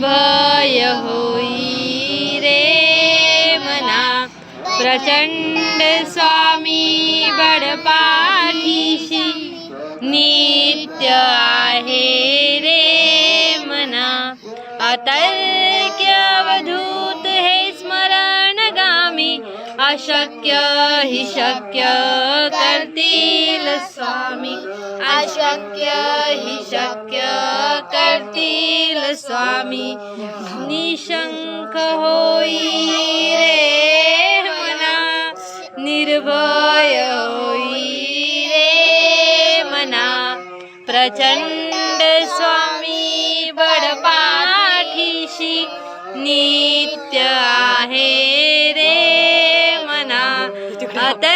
भय हो रे मना। प्रचंड स्वामी बडपाठीशी नित्य आहे रे मना। अतर्क्य अवधूत हे स्मरण गामी। अशक्य ही शक्य करतील स्वामी। अशक्य ही शक्य करतील स्वामी? निशंक होई रे मना निर्भय होई रे मना। प्रचंड स्वामी बडपाठीशी नित्य आहे रे मना। आता